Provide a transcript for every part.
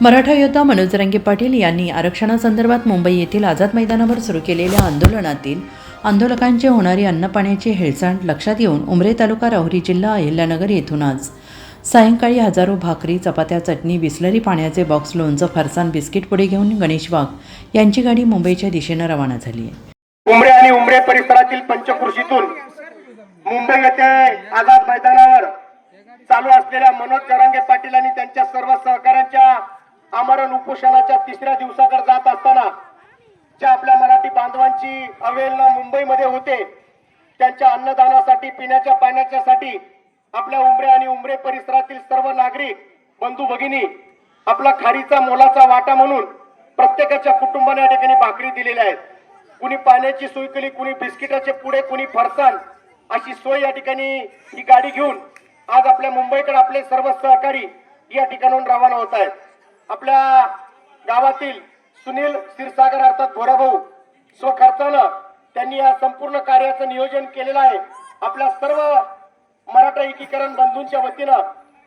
मराठा योद्धा मनोजरंगे पाटील यांनी आरक्षणासंदर्भात मुंबई येथील आझाद मैदानावर सुरू केलेल्या आंदोलनातील आंदोलकांची होणारी अन्नपाण्याची हेळसांड लक्षात येऊन उमरे तालुका राहुरी जिल्हा अहिल्यानगर येथून आज सायंकाळी हजारो भाकरी चपात्या चटणी बिसलरी पाण्याचे बॉक्स लोणचं फरसाण बिस्किट पुढे घेऊन गणेश वाघ यांची गाडी मुंबईच्या दिशेनं रवाना झाली आहे. उमरे आणि उमरे परिसरातील पंचकृषीतून मुंबई येथे आझाद मैदानावर चालू असलेल्या मनोज जरांगे पाटील आणि त्यांच्या सर्व सहकाऱ्यांच्या आमरण उपोषणाच्या तिसऱ्या दिवसाकडे जात असताना ज्या आपल्या मराठी बांधवांची अवहेलना मुंबईमध्ये होते त्यांच्या अन्नदानासाठी पिण्याच्या पाण्याच्यासाठी आपल्या उमरे आणि उमरे परिसरातील सर्व नागरिक बंधू भगिनी आपला खारीचा मोलाचा वाटा म्हणून प्रत्येकाच्या कुटुंबाने या ठिकाणी भाकरी दिलेल्या आहेत. कुणी पाण्याची सोय केली कुणी बिस्किटाचे पुढे कुणी फरसाण अशी सोय या ठिकाणी ही गाडी घेऊन आज आपल्या मुंबईकडे आपले सर्व सहकारी या ठिकाणाहून रवाना होत आहेत. आपल्या गावातील सुनील क्षीरसागर अर्थात भोराभाऊ स्वखर्चानं त्यांनी या संपूर्ण कार्याचं नियोजन केलेलं आहे. आपल्या सर्व मराठा एकीकरण बंधूंच्या वतीनं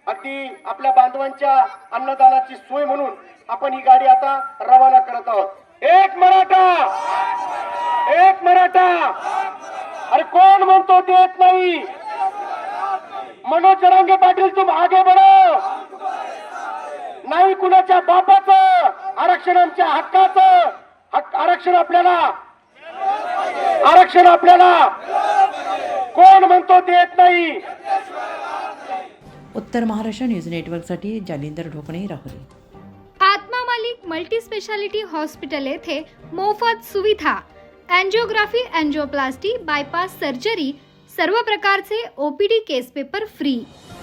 अगदी आपल्या बांधवांच्या अन्नदानाची सोय म्हणून आपण ही गाडी आता रवाना करत आहोत. एक मराठा! एक मराठा! अरे कोण म्हणतो देत नाही? मनोज रंगे पाटील तुम आगे बढ़ो! नाही कुणाच्या बापाचं आरक्षण आमच्या हक्काचं. हक्क आरक्षण आपल्याला. आरक्षण आपल्याला. कोण म्हणतो देत नाही. उत्तर महाराष्ट्र न्यूज नेटवर्कसाठी Jalindar Dhokane Rahuri. Atma Malik multi speciality hospital येथे मोफत सुविधा. अँजिओग्राफी अँजिओप्लास्टी बायपास सर्जरी सर्व प्रकारचे OPD case paper free.